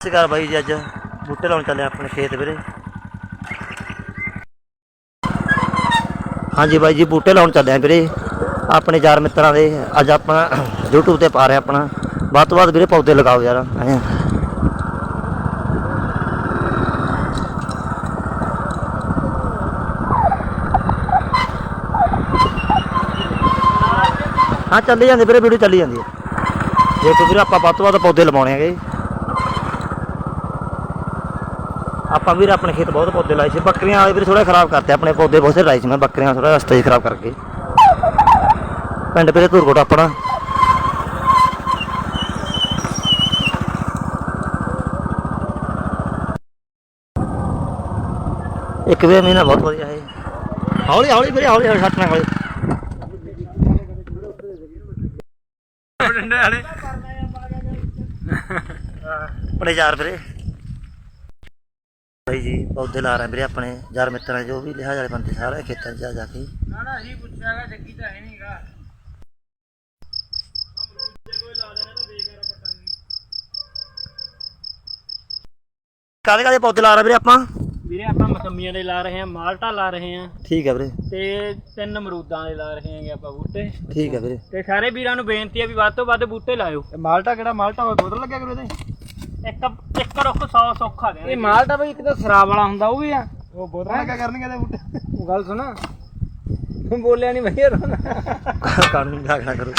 ਸਤਿ ਸ਼੍ਰੀ ਅਕਾਲ ਬਾਈ ਜੀ, ਅੱਜ ਬੂਟੇ ਲਾਉਣ ਚੱਲੇ ਆਪਣੇ ਖੇਤ ਵੀਰੇ। ਹਾਂਜੀ ਬਾਈ ਜੀ, ਬੂਟੇ ਲਾਉਣ ਚੱਲੇ ਆ ਵੀਰੇ। ਆਪਣੇ ਯਾਰ ਮਿੱਤਰਾਂ ਦੇ, ਅੱਜ ਆਪਣਾ YouTube ਤੇ ਪਾ ਰਹੇ ਆਪਣਾ। ਵੱਧ ਤੋਂ ਵੱਧ ਵੀਰੇ ਪੌਦੇ ਲਗਾਓ ਯਾਰ ਐਂ। ਹਾਂ, ਚੱਲੀ ਜਾਂਦੀ ਵੀਰੇ, ਵੀਡੀਓ ਚੱਲੀ ਜਾਂਦੀ ਹੈ। ਦੇਖੋ ਵੀਰੇ, ਆਪਾਂ ਵੱਧ ਤੋਂ ਵੱਧ ਪੌਦੇ ਲਵਾਉਣੇ ਹੈਗੇ। ਆਪਾਂ ਵੀਰੇ ਆਪਣੇ ਖੇਤ ਬਹੁਤ ਪੌਦੇ ਲਾਏ ਸੀ ਬੱਕਰੀਆਂ ਵਾਲੇ ਵੀਰੇ ਥੋੜਾ ਖਰਾਬ ਕਰਤੇ ਆਪਣੇ ਪੌਦੇ ਬਹੁਤ ਸਾਰੇ ਲਾਏ ਸੀ ਮੈਂ ਬੱਕਰੀਆਂ ਥੋੜਾ ਰਸਤੇ 'ਚ ਖਰਾਬ ਕਰਕੇ। ਪਿੰਡ ਵੀਰੇ ਧੂਰਕੋਟ ਆਪਣਾ। ਇੱਕ ਵੇ ਮਹੀਨਾ ਬਹੁਤ ਵਧੀਆ ਹੈ ਹੌਲੀ ਹੌਲੀ ਵੀਰੇ ਹੌਲੀ ਹੌਲੀ ਸੱਟ ਨਾ ਹੌਲੀ। ਡੰਡੇ ਵਾਲੇ। ਆਪਣੇ ਯਾਰ ਵੀਰੇ। ਭਾਈ ਜੀ ਪੌਦੇ ਲਾ ਰਹੇ ਵੀਰੇ ਆਪਣੇ ਯਾਰ ਮਿੱਤਰਾਂ ਜੋ ਵੀ ਲਿਹਾਜ਼ ਵਾਲੇ ਬੰਦੇ ਸਾਰੇ ਖੇਤਾਂ 'ਚ ਜਾ ਜਾ ਕੇ। ਨਾ ਨਾ ਅਸੀਂ ਪੁੱਛਿਆਗਾ ਜੱਗੀ ਤਾਂ ਹੈ ਨਹੀਂਗਾ ਕਾਹਦੇ ਕਾਹਦੇ ਪੌਦੇ ਲਾ ਰਹੇ ਵੀਰੇ ਆਪਾਂ? ਵੀਰੇ ਆਪਾਂ ਮਸੰਮੀਆਂ ਦੇ ਲਾ ਰਹੇ ਹਾਂ ਮਾਲਟਾ ਲਾ ਰਹੇ ਹਾਂ। ਠੀਕ ਹੈ ਵੀਰੇ। ਤੇ ਤਿੰਨ ਅਮਰੂਦਾਂ ਦੇ ਲਾ ਰਹੇ ਹਾਂਗੇ ਆਪਾਂ ਬੂਟੇ। ਠੀਕ ਹੈ ਵੀਰੇ। ਤੇ ਸਾਰੇ ਵੀਰਾਂ ਨੂੰ ਬੇਨਤੀ ਹੈ ਵੀ ਵੱਧ ਤੋਂ ਵੱਧ ਬੂਟੇ ਲਾਇਓ। ਮਾਲਟਾ ਕਿਹੜਾ? ਮਾਲਟਾ ਹੋਵੇ ਬੋਤਲ ਲੱਗਿਆ ਕਰੋ ਇਹਦੇ। ਇੱਕ ਇੱਕ ਰੁੱਖ 100 ਸੌਖਾ ਦੇ ਇਹ ਮਾਲਟਾ ਬਈ ਇੱਕ ਤਾਂ ਸਰਾਬ ਵਾਲਾ ਹੁੰਦਾ ਉਹ ਵੀ ਆ। ਉਹ ਬੋਤਲ ਲੱਗਿਆ ਕਰਨਗੇ ਇਹਦੇ ਬੂਟੇ? ਉਹ ਗੱਲ ਸੁਣਾ। ਤੂੰ ਬੋਲਿਆ ਨਹੀਂ ਭਈਆ ਰੋਣਾ ਕਾਨੂੰਨ ਲਾਗਣਾ ਕਰੋ।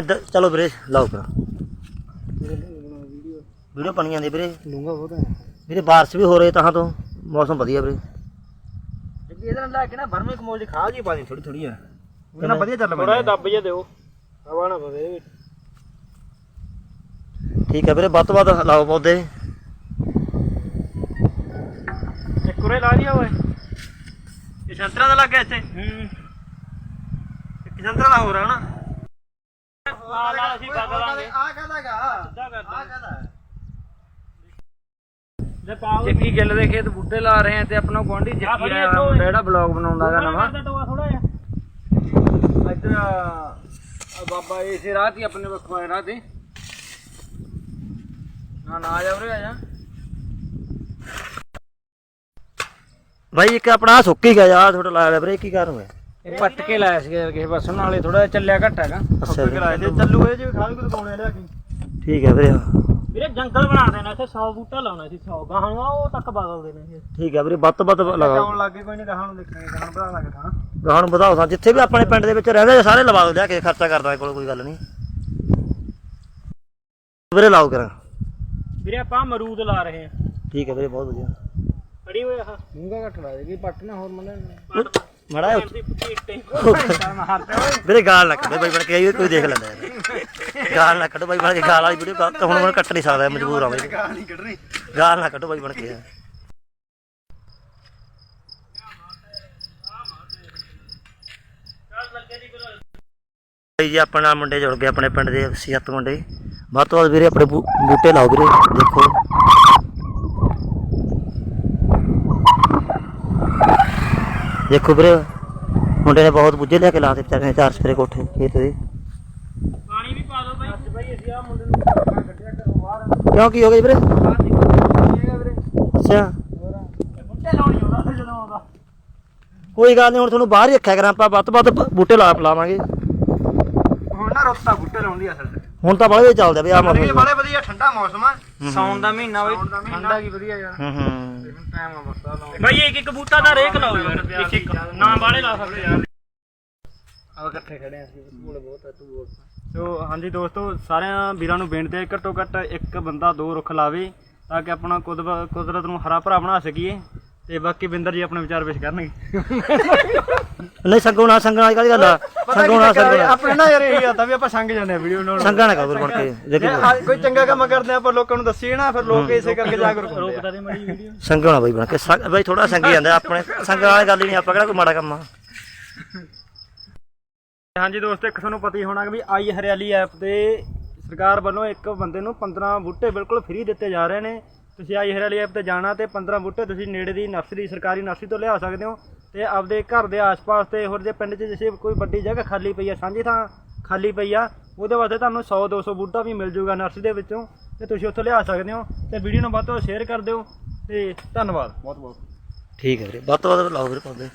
ਇੱਧਰ ਚਲੋ ਵੀਰੇ ਲਾਓ ਭਰਾ ਵੀਡੀਓ ਬਣ ਜਾਂਦੀ ਵੀਰੇ। ਲੂੰਗਾ ਬਹੁਤ ਵੀਰੇ ਬਾਰਿਸ਼ ਵੀ ਹੋ ਰਹੀ ਤਾਂ ਤੋਂ। ਮੌਸਮ ਵਧੀਆ ਵੀਰੇ। ਜੱਗੀ ਇਹਦੇ ਨਾਲ ਲਾ ਕੇ ਨਾ ਬਰਮੇ ਕਮੋਲ ਦੀ ਖਾਲ ਜੀ ਦੇ ਥੋੜੀ ਥੋੜੀ ਆ। ਉਹਦੇ ਨਾਲ ਵਧੀਆ ਚੱਲ ਥੋੜਾ ਜਿਹਾ ਦੱਬ ਜਿਹਾ ਦਿਓ। ਹਵਾ ਨਾ ਪਵੇ ਠੀਕ ਹੈ ਵੀਰੇ ਵੱਧ ਤੋਂ ਵੱਧ ਲਾਓ ਪੌਦੇ। ਇੱਕ ਉਰੇ ਲਾ ਲਿਆ ਓਏ। ਇਹ ਸੰਤਰਾ ਦਾ ਲੱਗਾ ਇੱਥੇ। ਹੂੰ। ਇੱਕ ਸੰਤਰਾ ਦਾ ਹੋਰ ਆ ਨਾ ਨਾਲ ਨਾਲ ਅਸੀਂ ਕਰ ਲਾਂਗੇ। ਆ ਕਹਦਾਗਾ ਸਿੱਧਾ ਕਰ ਦਾਂਗੇ ਕਹਦਾ ਲੈ ਪਾਓ ਗਿੱਲ ਦੇ ਖੇਤ ਬੂਟੇ ਲਾ ਰਹੇ ਆ ਤੇ ਆਪਣਾ ਗੁਆਂਢੀ ਜੱਗੀ ਦਾ ਮੁੰਡਾ ਜਿਹੜਾ ਬਲੌਗ ਬਣਾਉਂਦਾਗਾ ਨਵਾਂ। ਥੋੜਾ ਜਿਹਾ। ਇੱਧਰ ਆ ਬਾਬਾ ਇਸੇ ਰਾਹ ਤੇ ਆਪਣੇ ਵੱਖੋ ਰਾਹ ਤੇ। ਨਾ ਨਾ ਆ ਜਾ ਉਰੇ ਆ ਜਾ। ਬਾਈ ਇੱਕ ਆਪਣਾ ਆਹ ਸੁੱਕ ਹੀ ਗਿਆ ਯਾਰ ਤੁਹਾਡਾ ਲਾਇਆ ਵੀਰੇ ਕੀ ਕਾਰਨ ਹੋਇਆ? ਇਹ ਪੱਟ ਕੇ ਲਾਇਆ ਸੀ ਕਿਸੇ ਪਾਸੋਂ ਨਾਲੇ ਥੋੜਾ ਚੱਲਿਆ ਘੱਟ ਹੈਗਾ। ਅੱਛਾ ਵੀਰੇ। ਕਰਾਏ ਤੇ ਚੱਲੂ ਚ ਵੀ ਖਾਲ ਕੋ ਦਕਾਉਣੇ ਲਿਆ ਕੇ। ਠੀਕ ਹੈ ਵੀਰੇ ਵੀਰੇ ਜੰਗਲ ਬਣਾ ਦੇਣਾ ਇੱਥੇ 100 ਬੂਟਾ ਲਾਉਣਾ ਸੀ 100 ਗਾਹਾਂ ਨੂੰ ਉਹ ਤੱਕ ਬਦਲ ਦੇਣੇ ਸੀ। ਠੀਕ ਹੈ ਵੀਰੇ ਵੱਧ ਤੋਂ ਵੱਧ ਲਗਾਓ ਆਉਣ ਲੱਗੇ ਕੋਈ ਨਹੀਂ ਗਾਹਾਂ ਨੂੰ ਦੇਖਾਂਗੇ ਗਾਹਾਂ ਵਧਾ ਲਾਂਗੇ ਥਾਂ ਗਾਹਾਂ ਨੂੰ ਵਧਾਓ ਸਾਂ ਜਿੱਥੇ ਵੀ ਆਪਣੇ ਪਿੰਡ ਦੇ ਵਿੱਚ ਰਹਿੰਦੇ ਆ, ਸਾਰੇ ਲਵਾ ਦੋ ਲਿਆ ਕੇ ਖਰਚਾ ਕਰਦਾ ਕੋਲ ਕੋਈ ਗੱਲ ਨਹੀਂ ਵੀਰੇ ਲਾਓ ਕਰਾਂ। ਵੀਰੇ ਆਪਾਂ ਅਮਰੂਦ ਲਾ ਰਹੇ ਆ ਠੀਕ ਹੈ ਵੀਰੇ ਬਹੁਤ ਵਧੀਆ। ਖੜੀ ਹੋਇਆ ਆਹ। ਮੂੰਗਾ ਘੱਟ ਲਾ ਦੇਗੀ ਪੱਟ ਨਾ ਹੋਰ ਮੰਨੇ ਮੜਾ ਦੀ ਪੁੱਠੀ ਇੱਟੇ। ਮਾਰਦੇ ਓਏ ਵੀਰੇ ਗਾਲ ਨਾ ਕੱਢੋ ਬਾਈ ਬਣ ਕੇ ਆਈ ਕੋਈ ਦੇਖ ਲੈਂਦਾ ਯਾਰ ਗਾਲ ਨਾ ਕੱਢੋ ਬਾਈ ਬਣ ਕੇ ਗਾਲ ਵਾਲੀ ਵੀਡੀਓ ਤਾਂ ਹੁਣ ਮੈਂ ਕੱਟ ਨਹੀਂ ਸਕਦਾ ਮਜਬੂਰ ਆ ਬਾਈ। ਗਾਲ ਨਹੀਂ ਕੱਢਣੀ। ਗਾਲ ਨਾ ਕੱਢੋ ਬਾਈ ਬਣ ਕੇ। ਬਾਈ ਜੀ ਆਪਣਾ ਮੁੰਡੇ ਜੁੜ ਗਏ ਆਪਣੇ ਪਿੰਡ ਦੇ ਸਿਹਤ ਮੁੰਡੇ। ਵੱਧ ਤੋਂ ਵੱਧ ਵੀਰੇ ਆਪਣੇ ਬੂਟੇ ਲਾਓ ਵੀਰੇ ਦੇਖੋ। ਦੇਖੋ ਵੀਰੇ ਮੁੰਡੇ ਨੇ ਬਹੁਤ ਬੁੱਝੇ ਲਿਆ ਕੇ ਲਾਤੇ ਵਿਚਾਰੇ ਨੇ ਚਾਰ ਸਪਰੇ ਕੋਠੇ ਖੇਤ ਦੇ। ਪਾਣੀ ਵੀ ਪਾ ਦਿਓ ਬਾਈ। ਅੱਜ ਬਾਈ ਅਸੀਂ ਆ ਮੁੰਡੇ ਨੂੰ ਕੱਢਿਆ ਕਰੋ ਬਾਹਰ ਕਿਉਂ ਕੀ ਹੋ ਗਿਆ ਜੀ ਵੀਰੇ? ਬਾਹਰ ਨਿਕਲ ਵੀਰੇ ਅੱਛਾ। ਬੂਟੇ ਲਾਉਣੀ ਆਉਂਦਾ ਫਿਰ ਜਦੋਂ ਆਉਂਦਾ। ਕੋਈ ਗੱਲ ਨਹੀਂ ਹੁਣ ਤੁਹਾਨੂੰ ਬਾਹਰ ਹੀ ਰੱਖਿਆ ਕਰਾਂ ਆਪਾਂ ਵੱਧ ਵੱਧ ਬੂਟੇ ਲਾ ਲਾਵਾਂਗੇ। ਹੁਣ ਨਾ ਰੁੱਤਾ ਬੂਟੇ ਲਾਉਂਦੀ ਅਸਲ ਚ। ਹੁਣ ਤਾਂ ਬੜੇ ਚੱਲਦਾ ਵੀ ਆ ਇਹ ਮੌਸਮ ਬੜੇ ਵਧੀਆ ਠੰਡਾ ਮੌਸਮ ਆ। ਸੌਣ ਦਾ ਮਹੀਨਾ ਬਈ। ਸਾਉਣ ਦਾ ਮਹੀਨਾ। ਠੰਡਾ ਕੀ ਵਧੀਆ ਯਾਰ। ਹੂੰ ਹੂੰ। ਟਾਈਮ ਆ ਬਸ ਆ ਲਾਉਣ ਬਾਈ ਇੱਕ ਇੱਕ ਬੂਟਾ ਦਾ ਰੇਕ ਲਾਓ ਯਾਰ ਇੱਕ ਇੱਕ। ਨਾ ਬਾਲੇ ਲਾ ਸਕਦੇ ਯਾਰ। ਆ ਇਕੱਠੇ ਖੜੇ ਆ ਅਸੀਂ ਬੋਲ ਬਹੁਤ ਆ ਤੂੰ ਬੋਲ ਸੋ ਹਾਂਜੀ ਦੋਸਤੋ ਸਾਰਿਆਂ ਵੀਰਾਂ ਨੂੰ ਬੇਨਤੀ ਹੈ ਘੱਟੋ ਘੱਟ ਇੱਕ ਬੰਦਾ ਦੋ ਰੁੱਖ ਲਾਵੇ ਤਾਂ ਕਿ ਆਪਣਾ ਕੁਦਰਤ ਨੂੰ ਹਰਾ ਭਰਾ ਬਣਾ ਸਕੀਏ। ਤੇ ਬਾਕੀ ਬਿੰਦਰ ਜੀ ਆਪਣੇ ਵਿਚਾਰ ਪੇਸ਼ ਕਰਨਗੇ। ਨਹੀਂ ਸੰਗੋ ਨਾ ਸੰਗਣਾ ਦੀ ਕਾਹਦੀ ਗੱਲ ਆ। ਸੰਗੋ ਨਾ ਸੰਗਣਾ ਆਪਣੇ ਨਾ ਯਾਰ ਇਹੀ ਆਦਾ ਵੀ ਆਪਾਂ ਸੰਗ ਜਾਂਦੇ ਆ ਵੀਡੀਓ ਬਣਾਉਣ। ਸੰਗਣਾ ਕਰੋ ਬਣ ਕੇ ਦੇਖੀ ਆ ਕੋਈ ਚੰਗਾ ਕੰਮ ਕਰਦੇ ਆ ਪਰ ਲੋਕਾਂ ਨੂੰ ਦੱਸੀਏ ਨਾ ਫਿਰ ਲੋਕ ਇਸੇ ਕਰਕੇ ਜਾਗਰੂਕ ਰੋਕਦਾ ਦੇ ਮੜੀ ਵੀਡੀਓ ਸੰਗਣਾ ਬਾਈ ਬਣ ਕੇ ਬਾਈ ਥੋੜਾ ਸੰਗੀ ਜਾਂਦਾ ਆਪਣੇ ਸੰਗਣ ਵਾਲੀ ਗੱਲ ਹੀ ਨਹੀਂ ਆਪਾਂ ਕਿਹੜਾ ਕੋਈ ਮਾੜਾ ਕੰਮ ਆ। ਹਾਂਜੀ ਦੋਸਤੋ ਇੱਕ ਤੁਹਾਨੂੰ ਪਤਾ ਹੀ ਹੋਣਾ ਕਿ ਵੀ ਆਈ ਹਰਿਆਲੀ ਐਪ ਤੇ ਸਰਕਾਰ ਵੱਲੋਂ ਇੱਕ ਬੰਦੇ ਨੂੰ 15 ਬੂਟੇ ਬਿਲਕੁਲ ਫ੍ਰੀ ਦਿੱਤੇ ਜਾ ਰਹੇ ਨੇ। ਤੁਸੀਂ ਆਈ ਹਰਿਆਲੀ ਐਪ ਤੇ ਜਾਣਾ ਤੇ 15 ਬੂਟੇ ਤੁਸੀਂ ਨੇੜੇ ਦੀ ਨਰਸਰੀ ਸਰਕਾਰੀ ਨਰਸਰੀ ਤੋਂ ਲਿਆ ਸਕਦੇ ਹੋ ਤੇ ਆਪਦੇ ਘਰ ਦੇ ਆਸ-ਪਾਸ ਤੇ ਹੋਰ ਜੇ ਪਿੰਡ 'ਚ ਜਿਸੇ ਕੋਈ ਵੱਡੀ ਜਗ੍ਹਾ ਖਾਲੀ ਪਈ ਆ ਸਾਂਝੀ ਥਾਂ ਖਾਲੀ ਪਈ ਆ ਉਹਦੇ ਵਾਸਤੇ ਤੁਹਾਨੂੰ 100 200 ਬੂਟਾ ਵੀ ਮਿਲ ਜਾਊਗਾ ਨਰਸਰੀ ਦੇ ਵਿੱਚੋਂ ਤੇ ਤੁਸੀਂ ਉੱਥੋਂ ਲਿਆ ਸਕਦੇ ਹੋ ਤੇ ਵੀਡੀਓ ਨੂੰ ਵੱਧ ਤੋਂ ਵੱਧ ਸ਼ੇਅਰ ਕਰ ਦਿਓ ਤੇ ਧੰਨਵਾਦ। ਬਹੁਤ ਬਹੁਤ। ਠੀਕ ਹੈ ਵੀਰੇ ਵੱਧ ਤੋਂ ਵੱਧ ਲਾਓ ਵੀਰੇ ਪੌਦੇ